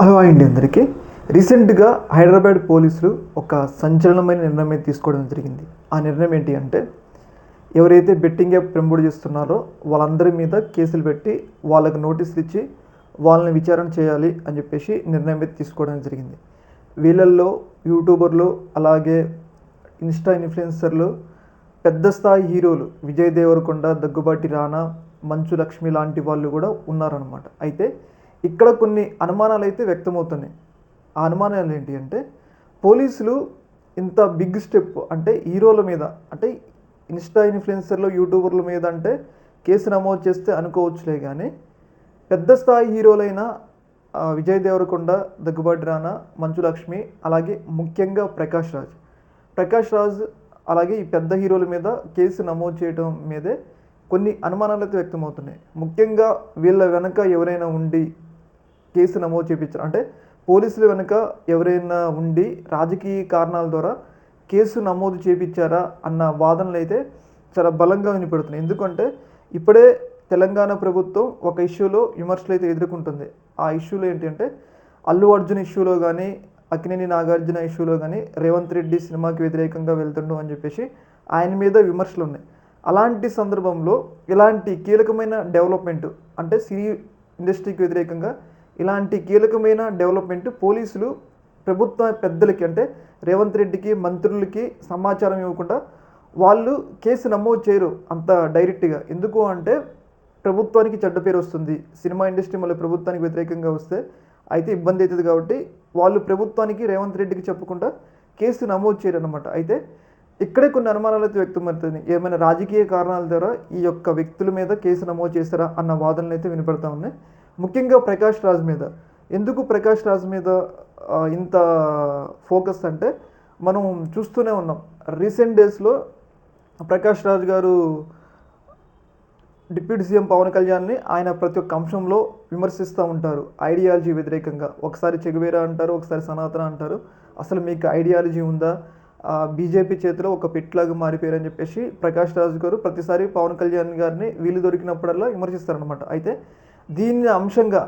Hello అండి అందరికీ. రీసెంట్గా హైదరాబాద్ పోలీసులు ఒక సంచలనమైన నిర్ణయం తీసుకోవడం జరిగింది. ఆ నిర్ణయం ఏంటి అంటే ఎవరైతే బెట్టింగ్ యాప్ పెంపుడు చేస్తున్నారో వాళ్ళందరి మీద కేసులు పెట్టి వాళ్ళకి నోటీసులు ఇచ్చి వాళ్ళని విచారణ చేయాలి అని చెప్పేసి నిర్ణయం అయితే తీసుకోవడం జరిగింది. వీళ్ళల్లో యూట్యూబర్లు అలాగే ఇన్స్టా ఇన్ఫ్లుయెన్సర్లు పెద్ద స్థాయి హీరోలు విజయ్ దేవరకొండ దగ్గుబాటి రానా మంచు లక్ష్మి లాంటి వాళ్ళు కూడా ఉన్నారనమాట అయితే ఇక్కడ కొన్ని అనుమానాలు అయితే వ్యక్తమవుతున్నాయి. ఆ అనుమానాలు ఏంటి అంటే పోలీసులు ఇంత బిగ్ స్టెప్ అంటే హీరోల మీద అంటే ఇన్స్టా ఇన్ఫ్లుయెన్సర్లు యూట్యూబర్ల మీద అంటే కేసు నమోదు చేస్తే అనుకోవచ్చులే కానీ పెద్ద స్థాయి హీరోలైన విజయ్ దేవరకొండ దగ్గుబాటి రానా మంచులక్ష్మి అలాగే ముఖ్యంగా ప్రకాష్ రాజ్. ప్రకాష్ రాజ్ అలాగే ఈ పెద్ద హీరోల మీద కేసు నమోదు చేయడం మీదే కొన్ని అనుమానాలు అయితే వ్యక్తమవుతున్నాయి. ముఖ్యంగా వీళ్ళ వెనక ఎవరైనా ఉండి కేసు నమోదు చేయించారు అంటే పోలీసులు వెనుక ఎవరైనా ఉండి రాజకీయ కారణాల ద్వారా కేసు నమోదు చేయించారా అన్న వాదనలు అయితే చాలా బలంగా వినిపెడుతున్నాయి. ఎందుకంటే ఇప్పుడే తెలంగాణ ప్రభుత్వం ఒక ఇష్యూలో విమర్శలు అయితే ఎదుర్కొంటుంది. ఆ ఇష్యూలో ఏంటంటే అల్లు అర్జున్ ఇష్యూలో కానీ అక్కినేని నాగార్జున ఇష్యూలో కానీ రేవంత్ రెడ్డి సినిమాకి వ్యతిరేకంగా వెళ్తుండు అని చెప్పేసి ఆయన మీద విమర్శలు ఉన్నాయి. అలాంటి సందర్భంలో ఇలాంటి కీలకమైన డెవలప్మెంట్ అంటే సినీ ఇండస్ట్రీకి వ్యతిరేకంగా ఇలాంటి కీలకమైన డెవలప్మెంట్ పోలీసులు ప్రభుత్వ పెద్దలకి అంటే రేవంత్ రెడ్డికి మంత్రులకి సమాచారం ఇవ్వకుండా వాళ్ళు కేసు నమోదు చేయరు అంత డైరెక్ట్గా. ఎందుకు అంటే ప్రభుత్వానికి చెడ్డ పేరు వస్తుంది. సినిమా ఇండస్ట్రీ మళ్ళీ ప్రభుత్వానికి వ్యతిరేకంగా వస్తే అయితే ఇబ్బంది అవుతుంది కాబట్టి వాళ్ళు ప్రభుత్వానికి రేవంత్ రెడ్డికి చెప్పకుండా కేసు నమోదు చేయరు అనమాట అయితే ఇక్కడే కొన్ని అనుమానాలు అయితే వ్యక్తమవుతుంది ఏమైనా రాజకీయ కారణాల ద్వారా ఈ యొక్క వ్యక్తుల మీద కేసు నమోదు చేస్తారా అన్న వాదనలు అయితే వినపడతా ఉన్నాయి. ముఖ్యంగా ప్రకాష్ రాజ్ మీద. ఎందుకు ప్రకాష్ రాజ్ మీద ఇంత ఫోకస్ అంటే మనం చూస్తూనే ఉన్నాం. రీసెంట్ డేస్లో ప్రకాష్ రాజ్ గారు డిప్యూటీ సీఎం పవన్ కళ్యాణ్ని ఆయన ప్రతి ఒక్క అంశంలో విమర్శిస్తూ ఉంటారు. ఐడియాలజీ వ్యతిరేకంగా. ఒకసారి చెగువేరా అంటారు ఒకసారి సనాతన అంటారు. అసలు మీకు ఐడియాలజీ ఉందా? బీజేపీ చేతిలో ఒక పెట్లాగా మారిపోయారని చెప్పేసి ప్రకాష్ రాజు గారు ప్రతిసారి పవన్ కళ్యాణ్ గారిని వీలు దొరికినప్పుడల్లా విమర్శిస్తారనమాట అయితే దీన్ని అంశంగా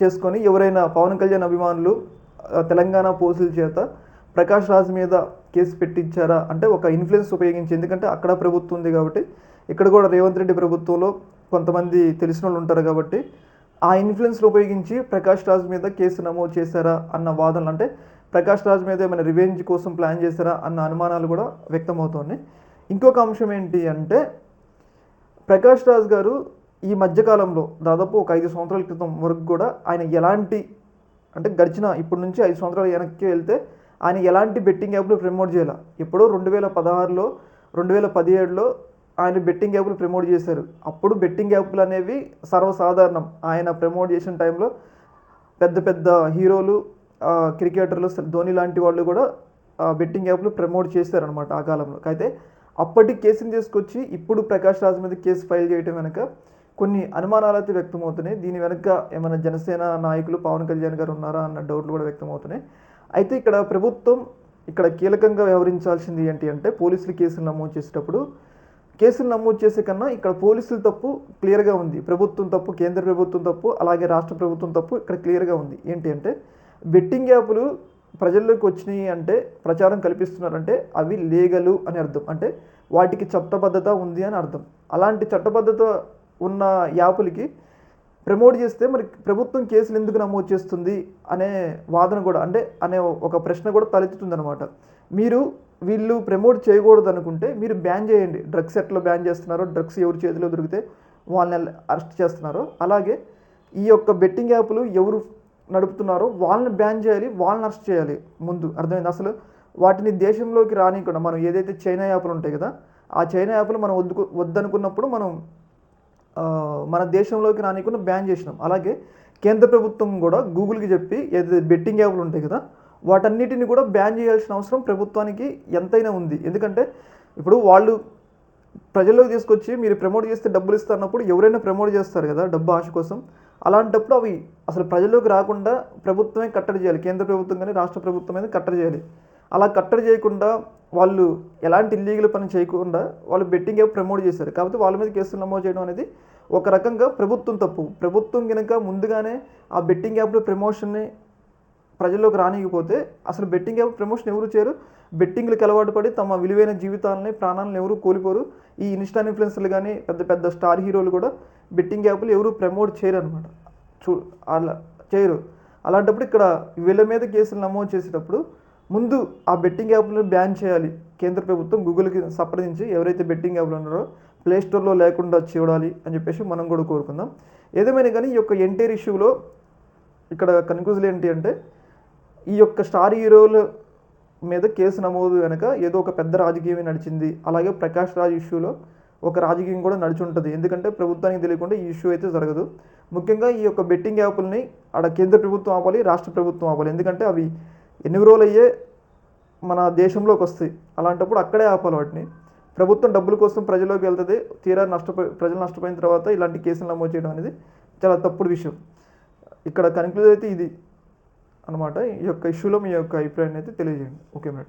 చేసుకొని ఎవరైనా పవన్ కళ్యాణ్ అభిమానులు తెలంగాణ పోలీసుల చేత ప్రకాష్ రాజ్ మీద కేసు పెట్టించారా? అంటే ఒక ఇన్ఫ్లుయెన్స్ ఉపయోగించి. ఎందుకంటే అక్కడ ప్రభుత్వం ఉంది కాబట్టి ఇక్కడ కూడా రేవంత్ రెడ్డి ప్రభుత్వంలో కొంతమంది తెలిసిన వాళ్ళు ఉంటారు కాబట్టి ఆ ఇన్ఫ్లుయెన్స్ను ఉపయోగించి ప్రకాష్ రాజ్ మీద కేసు నమోదు చేశారా అన్న వాదనలు. అంటే ప్రకాష్ రాజ్ మీద ఏమైనా రివెంజ్ కోసం ప్లాన్ చేశారా అన్న అనుమానాలు కూడా వ్యక్తమవుతున్నాయి ఇంకొక అంశం ఏంటి అంటే ప్రకాష్ రాజ్ గారు ఈ మధ్యకాలంలో దాదాపు ఒక ఐదు సంవత్సరాల క్రితం వరకు కూడా ఆయన ఎలాంటి అంటే గడిచిన ఇప్పటి నుంచి ఐదు సంవత్సరాలు వెనక్కి వెళ్తే ఆయన ఎలాంటి బెట్టింగ్ యాప్లు ప్రమోట్ చేయాలి. ఎప్పుడో రెండు వేల పదహారులో రెండు వేల పదిహేడులో ఆయన బెట్టింగ్ యాప్లు ప్రమోట్ చేశారు. అప్పుడు బెట్టింగ్ యాప్లు అనేవి సర్వసాధారణం. ఆయన ప్రమోట్ చేసిన టైంలో పెద్ద పెద్ద హీరోలు క్రికెటర్లు ధోని లాంటి వాళ్ళు కూడా బెట్టింగ్ యాప్లు ప్రమోట్ చేశారనమాట ఆ కాలంలో. అయితే అప్పటి కేసుని తీసుకొచ్చి ఇప్పుడు ప్రకాష్ రాజ్ మీద కేసు ఫైల్ చేయటం వెనక కొన్ని అనుమానాలు అయితే వ్యక్తమవుతున్నాయి. దీని వెనక ఏమైనా జనసేన నాయకులు పవన్ కళ్యాణ్ గారు ఉన్నారా అన్న డౌట్లు కూడా వ్యక్తమవుతున్నాయి. అయితే ఇక్కడ ప్రభుత్వం ఇక్కడ కీలకంగా వ్యవహరించాల్సింది ఏంటి అంటే పోలీసులు కేసులు నమోదు చేసేటప్పుడు కేసులు నమోదు చేసే కన్నా ఇక్కడ పోలీసుల తప్పు క్లియర్గా ఉంది. ప్రభుత్వం తప్పు కేంద్ర ప్రభుత్వం తప్పు అలాగే రాష్ట్ర ప్రభుత్వం తప్పు ఇక్కడ క్లియర్గా ఉంది. ఏంటి అంటే బెట్టింగ్ యాప్లు ప్రజల్లోకి వచ్చినాయి అంటే ప్రచారం కల్పిస్తున్నారంటే అవి లీగలు అని అర్థం. అంటే వాటికి చట్టబద్ధత ఉంది అని అర్థం. అలాంటి చట్టబద్ధత ఉన్న యాపులకి ప్రమోట్ చేస్తే మరి ప్రభుత్వం కేసులు ఎందుకు నమోదు చేస్తుంది అనే వాదన కూడా అంటే అనే ఒక ప్రశ్న కూడా తలెత్తుతుందనమాట మీరు వీళ్ళు ప్రమోట్ చేయకూడదు అనుకుంటే మీరు బ్యాన్ చేయండి. డ్రగ్స్ ఎట్లా బ్యాన్ చేస్తున్నారో డ్రగ్స్ ఎవరి చేతిలో దొరికితే వాళ్ళని అరెస్ట్ చేస్తున్నారో. అలాగే ఈ యొక్క బెట్టింగ్ యాప్లు ఎవరు నడుపుతున్నారో వాళ్ళని బ్యాన్ చేయాలి వాళ్ళని అరెస్ట్ చేయాలి ముందు. అర్థమైంది? అసలు వాటిని దేశంలోకి రానియకుండా మనం ఏదైతే చైనా యాప్లు ఉంటాయి కదా ఆ చైనా యాప్లు మనం వద్దు వద్దనుకున్నప్పుడు మనం మన దేశంలోకి రానికుండా బ్యాన్ చేసినాం. అలాగే కేంద్ర ప్రభుత్వం కూడా గూగుల్కి చెప్పి ఏదైతే బెట్టింగ్ యాప్లు ఉంటాయి కదా వాటన్నిటిని కూడా బ్యాన్ చేయాల్సిన అవసరం ప్రభుత్వానికి ఎంతైనా ఉంది. ఎందుకంటే ఇప్పుడు వాళ్ళు ప్రజల్లోకి తీసుకొచ్చి మీరు ప్రమోట్ చేస్తే డబ్బులు ఇస్తారన్నప్పుడు ఎవరైనా ప్రమోట్ చేస్తారు కదా డబ్బు ఆశ కోసం. అలాంటప్పుడు అవి అసలు ప్రజల్లోకి రాకుండా ప్రభుత్వమే కట్టడి చేయాలి. కేంద్ర ప్రభుత్వం కానీ రాష్ట్ర ప్రభుత్వం అనేది కట్టడి చేయాలి. అలా కట్టడి చేయకుండా వాళ్ళు ఎలాంటి ఇల్లీగల్ పని చేయకుండా వాళ్ళు బెట్టింగ్ యాప్ ప్రమోట్ చేశారు. కాబట్టి వాళ్ళ మీద కేసులు నమోదు చేయడం అనేది ఒక రకంగా ప్రభుత్వం తప్పు. ప్రభుత్వం కనుక ముందుగానే ఆ బెట్టింగ్ యాప్లో ప్రమోషన్ని ప్రజల్లోకి రానియకపోతే అసలు బెట్టింగ్ యాప్ ప్రమోషన్ ఎవరు చేయరు? బెట్టింగ్లకు అలవాటు పడి తమ విలువైన జీవితాలని ప్రాణాలను ఎవరు కోల్పోరు. ఈ ఇన్స్టా ఇన్ఫ్లుయెన్సర్లు కానీ పెద్ద పెద్ద స్టార్ హీరోలు కూడా బెట్టింగ్ యాప్లు ఎవరు ప్రమోట్ చేయరు అనమాట చూ అలా చేయరు. అలాంటప్పుడు ఇక్కడ వీళ్ళ మీద కేసులు నమోదు చేసేటప్పుడు ముందు ఆ బెట్టింగ్ యాప్లను బ్యాన్ చేయాలి. కేంద్ర ప్రభుత్వం గూగుల్కి సంప్రదించి ఎవరైతే బెట్టింగ్ యాప్లు ఉన్నారో ప్లేస్టోర్లో లేకుండా చూడాలి అని చెప్పేసి మనం కూడా కోరుకుందాం. ఏదేమైనా కానీ ఈ యొక్క ఎన్టీఆర్ ఇష్యూలో ఇక్కడ కన్క్లూజన్ ఏంటి అంటే ఈ యొక్క స్టార్ హీరోల మీద కేసు నమోదు వెనక ఏదో ఒక పెద్ద రాజకీయమే నడిచింది. అలాగే ప్రకాష్ రాజ్ ఇష్యూలో ఒక రాజకీయం కూడా నడిచి ఉంటుంది ఎందుకంటే ప్రభుత్వానికి తెలియకుండా ఈ ఇష్యూ అయితే జరగదు. ముఖ్యంగా ఈ యొక్క బెట్టింగ్ యాప్లని ఆడ కేంద్ర ప్రభుత్వం ఆపాలి రాష్ట్ర ప్రభుత్వం ఆపాలి. ఎందుకంటే అవి ఎన్ని రోజులు అయ్యే మన దేశంలోకి వస్తాయి? అలాంటప్పుడు అక్కడే ఆపాలి వాటిని. ప్రభుత్వం డబ్బుల కోసం ప్రజల్లోకి వెళ్తుంది. తీరా నష్టపోయి ప్రజలు నష్టపోయిన తర్వాత ఇలాంటి కేసులు నమోదు చేయడం అనేది చాలా తప్పుడు విషయం. ఇక్కడ కన్క్లూజ్ అయితే ఇది అనమాట ఈ యొక్క ఇష్యూలో మీ యొక్క అభిప్రాయాన్ని అయితే తెలియజేయండి. Okay madam